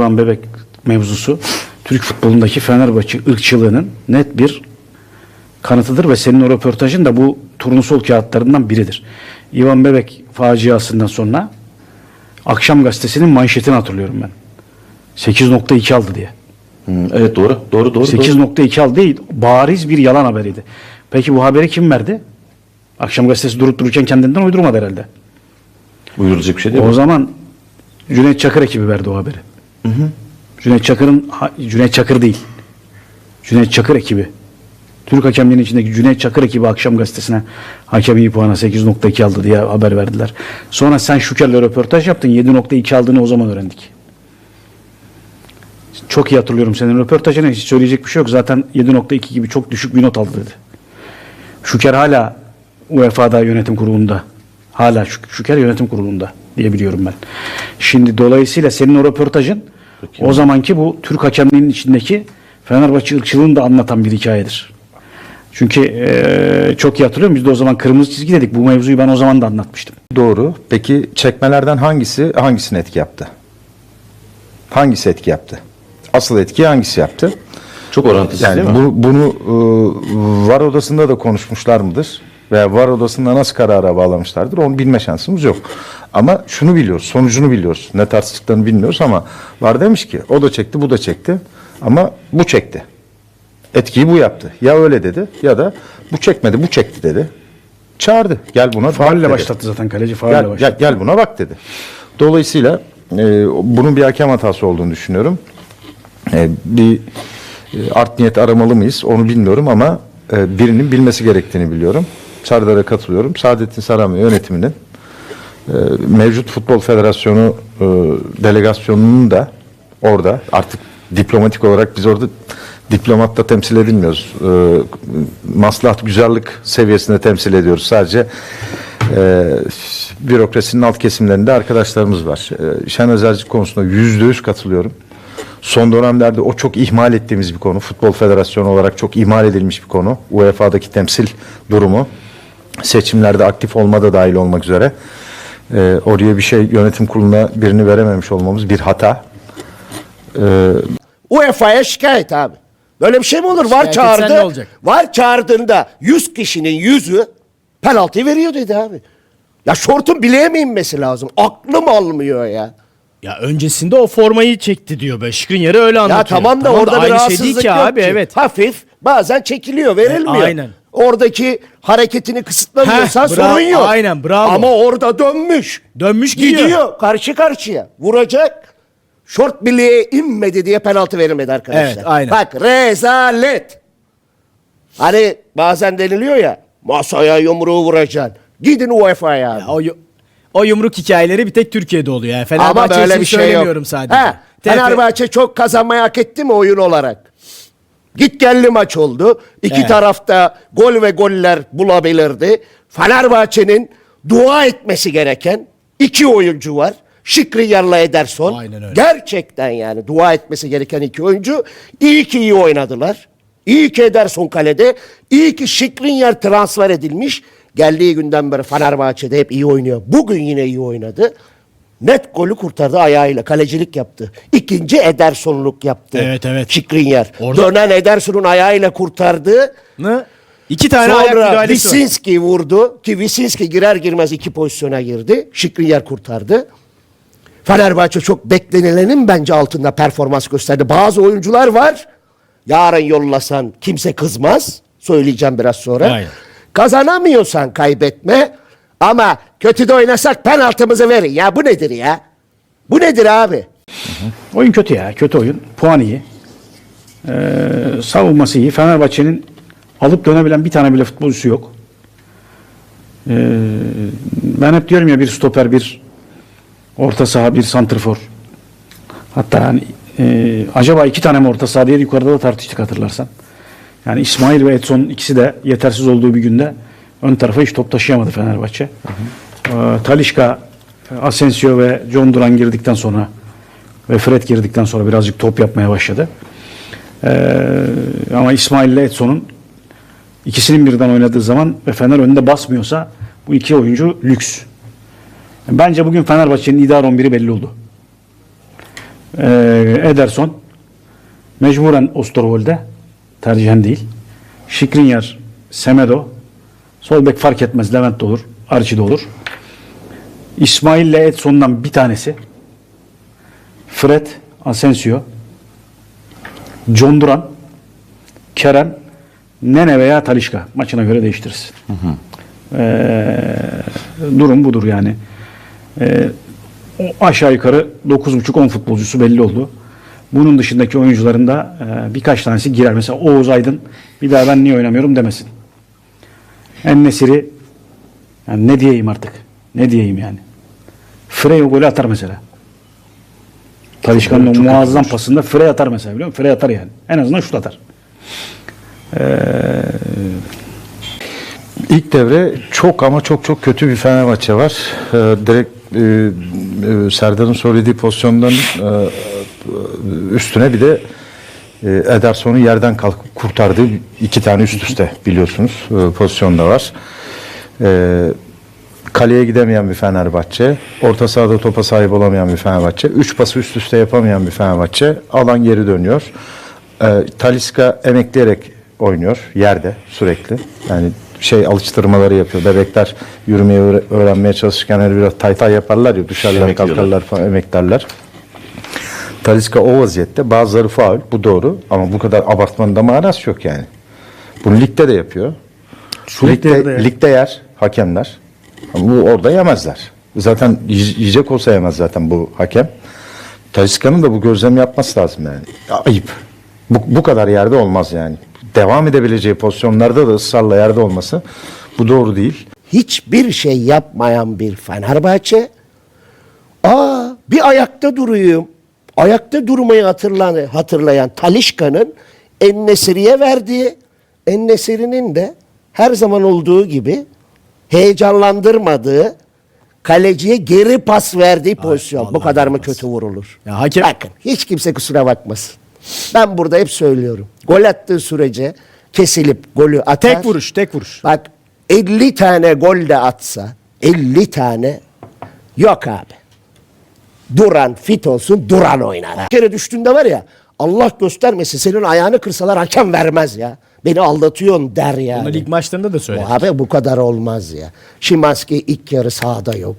Van Bebek mevzusu Türk futbolundaki Fenerbahçe ırkçılığının net bir kanıtıdır ve senin o röportajın da bu turnusol kağıtlarından biridir. İvan Bebek faciasından sonra Akşam Gazetesi'nin manşetini hatırlıyorum ben. 8.2 aldı diye. Hı, evet doğru. Doğru doğru. doğru. 8.2 aldı değil, bariz bir yalan haberiydi. Peki bu haberi kim verdi? Akşam Gazetesi durup dururken kendinden uydurmadı herhalde. Buyurulacak bir şey değil O mi? zaman Cüneyt Çakır ekibi verdi o haberi. Cüneyt Çakır'ın Cüneyt Çakır değil. Cüneyt Çakır ekibi. Türk hakemliğinin içindeki Cüneyt Çakır ekibi akşam gazetesine hakem iyi puana 8.2 aldı diye haber verdiler. Sonra sen Şüker'le röportaj yaptın 7.2 aldığını o zaman öğrendik. Çok iyi hatırlıyorum senin röportajını hiç söyleyecek bir şey yok. Zaten 7.2 gibi çok düşük bir not aldı dedi. Şüker hala UEFA'da yönetim kurulunda. Hala Şük- Şüker yönetim kurulunda diye biliyorum ben. Şimdi dolayısıyla senin o röportajın o zamanki bu Türk hakemliğinin içindeki Fenerbahçe ırkçılığını da anlatan bir hikayedir. Çünkü eee, çok iyi hatırlıyorum biz de o zaman kırmızı çizgi dedik. Bu mevzuyu ben o zaman da anlatmıştım. Doğru. Peki çekmelerden hangisi hangisine etki yaptı? Hangisi etki yaptı? Asıl etki hangisi yaptı? Çok orantısız Yani değil mi? bu, bunu e, var odasında da konuşmuşlar mıdır? Veya var odasında nasıl karara bağlamışlardır? Onu bilme şansımız yok. Ama şunu biliyoruz, sonucunu biliyoruz. Ne tartıştıklarını bilmiyoruz ama var demiş ki o da çekti, bu da çekti. Ama bu çekti. Etkiyi bu yaptı. Ya öyle dedi ya da bu çekmedi, bu çekti dedi. Çağırdı. Gel buna bak Faulle dedi. başlattı zaten kaleci faulle Gel, başlattı. gel, gel buna bak dedi. Dolayısıyla e, bunun bir hakem hatası olduğunu düşünüyorum. E, bir e, art niyet aramalı mıyız onu bilmiyorum ama e, birinin bilmesi gerektiğini biliyorum. Serdar'a katılıyorum. Saadettin Saran ve yönetiminin e, mevcut Futbol Federasyonu e, delegasyonunun da orada artık diplomatik olarak biz orada diplomatta temsil edilmiyoruz. E, maslahat güzellik seviyesinde temsil ediyoruz. Sadece bürokrasinin alt kesimlerinde arkadaşlarımız var. E, şen özellik konusunda yüzde yüz katılıyorum. Son dönemlerde o çok ihmal ettiğimiz bir konu. Futbol Federasyonu olarak çok ihmal edilmiş bir konu. UEFA'daki temsil durumu. Seçimlerde aktif olma da dahil olmak üzere. Ee, oraya bir şey yönetim kuruluna birini verememiş olmamız bir hata. UEFA'ya şikayet abi. Böyle bir şey mi olur? Var Şikayet etsen çağırdı. olacak? Var çağırdığında 100 kişinin yüzü penaltıyı veriyor dedi abi. Ya şortun bileğe mi inmesi lazım? Aklım almıyor ya. Ya öncesinde o formayı çekti diyor Beşik'in yeri öyle Ya anlatıyor. tamam da orada bir aynı şey rahatsızlık değil ki yok abi ki. evet. Hafif bazen çekiliyor verilmiyor. E, aynen. Oradaki hareketini kısıtlamıyorsan Heh, sorun yok. aynen, bravo. Ama orada dönmüş. Dönmüş gidiyor. Gidiyor karşı karşıya. Vuracak. Şort bileğe inmedi diye penaltı verilmedi arkadaşlar. Evet, aynen. Bak rezalet. Hani bazen deniliyor ya masaya yumruğu vuracaksın. Gidin UEFA'ya. Ya o, yu- o yumruk hikayeleri bir tek Türkiye'de oluyor. Yani Ama Fenerbahçe böyle için bir şey yok. söylemiyorum sadece. He, TF Fenerbahçe çok kazanmayı hak etti mi oyun olarak? Git gelli maç oldu. İki Evet. tarafta gol ve goller bulabilirdi. Fenerbahçe'nin dua etmesi gereken iki oyuncu var. Şikriyar'la Ederson. Aynen öyle. Gerçekten yani dua etmesi gereken iki oyuncu. İyi ki iyi oynadılar. İyi ki Ederson kalede. İyi ki Şikrinyar transfer edilmiş. Geldiği günden beri Fenerbahçe'de hep iyi oynuyor. Bugün yine iyi oynadı. Net golü kurtardı ayağıyla. Kalecilik yaptı. İkinci Edersonluk yaptı. Evet, evet. Şikrinyar. Orada- Dönen Ederson'un ayağıyla kurtardı. Ne? İki tane ayak Sonra müdahalesi var. Visinski vurdu ki Visinski girer girmez iki pozisyona girdi. Şikrinyar kurtardı. Fenerbahçe çok beklenilenin bence altında performans gösterdi. Bazı oyuncular var. Yarın yollasan kimse kızmaz. Söyleyeceğim biraz sonra. Aynen. Kazanamıyorsan kaybetme. Ama kötü de oynasak penaltımızı verin. Ya bu nedir ya? Bu nedir abi? Oyun kötü ya. Kötü oyun. Puan iyi. Ee, savunması iyi. Fenerbahçe'nin alıp dönebilen bir tane bile futbolcusu yok. Ee, ben hep diyorum ya bir stoper, bir orta saha, bir santrfor. Hatta hani, e, acaba iki tane mi orta saha diye yukarıda da tartıştık hatırlarsan. Yani İsmail ve Edson ikisi de yetersiz olduğu bir günde ön tarafa hiç top taşıyamadı Fenerbahçe. Ee, Talişka, Asensio ve John Duran girdikten sonra ve Fred girdikten sonra birazcık top yapmaya başladı. Ee, ama İsmail ile Edson'un ikisinin birden oynadığı zaman ve Fener önünde basmıyorsa bu iki oyuncu lüks. Bence bugün Fenerbahçe'nin idare 11'i belli oldu. Ee, Ederson mecburen Osterwolde tercihen değil. Şikrinyar, Semedo sol bek fark etmez. Levent de olur. Archie de olur. İsmail ile Edson'dan bir tanesi. Fred, Asensio, John Duran, Kerem, Nene veya Talişka. Maçına göre değiştiririz. Ee, durum budur yani. Ee, aşağı yukarı 9.5-10 futbolcusu belli oldu. Bunun dışındaki oyuncuların da e, birkaç tanesi girer. Mesela Oğuz Aydın bir daha ben niye oynamıyorum demesin. Ennesiri yani ne diyeyim artık? Ne diyeyim yani? Frey o golü atar mesela. Talişkan'ın muazzam pasında Frey atar mesela biliyor musun? Frey atar yani. En azından şut atar. İlk devre çok ama çok çok kötü bir Fenerbahçe var. Ee, direkt e, e, Serdar'ın söylediği pozisyondan e, üstüne bir de e, Ederson'un yerden kalkıp kurtardığı iki tane üst üste biliyorsunuz e, pozisyonda var. E, kaleye gidemeyen bir Fenerbahçe, orta sahada topa sahip olamayan bir Fenerbahçe, üç pası üst üste yapamayan bir Fenerbahçe, alan geri dönüyor. E, Taliska emekleyerek oynuyor yerde sürekli. Yani şey alıştırmaları yapıyor. Bebekler yürümeyi öğre- öğrenmeye çalışırken hani biraz tay tay yaparlar ya düşerler kalkarlar falan emeklerler. Taliska o vaziyette bazıları faul bu doğru ama bu kadar abartmanın da manası yok yani. Bunu ligde de yapıyor. ligde ligde, ligde yer hakemler. Ama bu orada yemezler. Zaten yiy- yiyecek olsa yemez zaten bu hakem. Taliska'nın da bu gözlem yapması lazım yani. Ya, Ayıp. Bu, bu kadar yerde olmaz yani. Devam edebileceği pozisyonlarda da ısrarla yerde olması bu doğru değil. hiçbir şey yapmayan bir Fenerbahçe aa bir ayakta duruyum. Ayakta durmayı hatırlayan, hatırlayan Talişka'nın Ennesiri'ye verdiği Ennesiri'nin de her zaman olduğu gibi heyecanlandırmadığı kaleciye geri pas verdiği pozisyon. Bu kadar mı olmaz. kötü vurulur? Ya hakem- Bakın hiç kimse kusura bakmasın. Ben burada hep söylüyorum. Gol attığı sürece kesilip golü atar. Tek vuruş, tek vuruş. Bak 50 tane gol de atsa 50 tane yok abi. Duran fit olsun duran oynar. Bir kere düştüğünde var ya Allah göstermesin senin ayağını kırsalar hakem vermez ya. Beni aldatıyorsun der yani. Bunu lig maçlarında da söyle. Bu abi bu kadar olmaz ya. Şimanski ilk yarı sahada yok.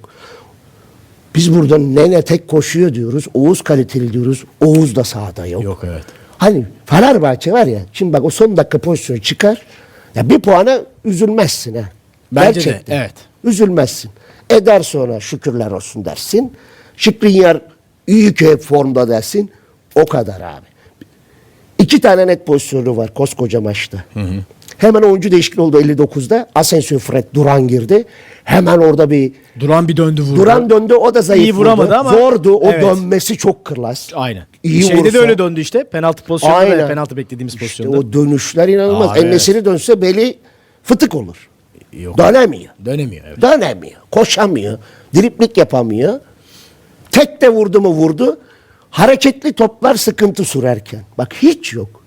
Biz burada Nene tek koşuyor diyoruz. Oğuz kaliteli diyoruz. Oğuz da sahada yok. Yok evet. Hani Fenerbahçe var ya şimdi bak o son dakika pozisyonu çıkar. Ya bir puana üzülmezsin ha. Bence de, Gerçekten. evet. Üzülmezsin. Eder sonra şükürler olsun dersin. Şikrinyar iyi ki hep formda dersin. O kadar abi. İki tane net pozisyonu var koskoca maçta. Hemen oyuncu değişikliği oldu 59'da. Asensio Fred Duran girdi. Hemen orada bir Duran bir döndü vurdu. Duran döndü o da zayıf İyi vuramadı vurdu. ama- Zordu o Evet. dönmesi çok klas. Aynen. İyi Şeyde vursa- de öyle döndü işte. Penaltı pozisyonunda da Aynen. penaltı beklediğimiz İşte pozisyonda. o dönüşler inanılmaz. Aa, evet. Ennesiri dönse beli fıtık olur. Yok. Dönemiyor. Dönemiyor evet. Dönemiyor. Koşamıyor. Driplik yapamıyor. Tek de vurdu mu vurdu. Hareketli toplar sıkıntı sürerken. Bak hiç yok.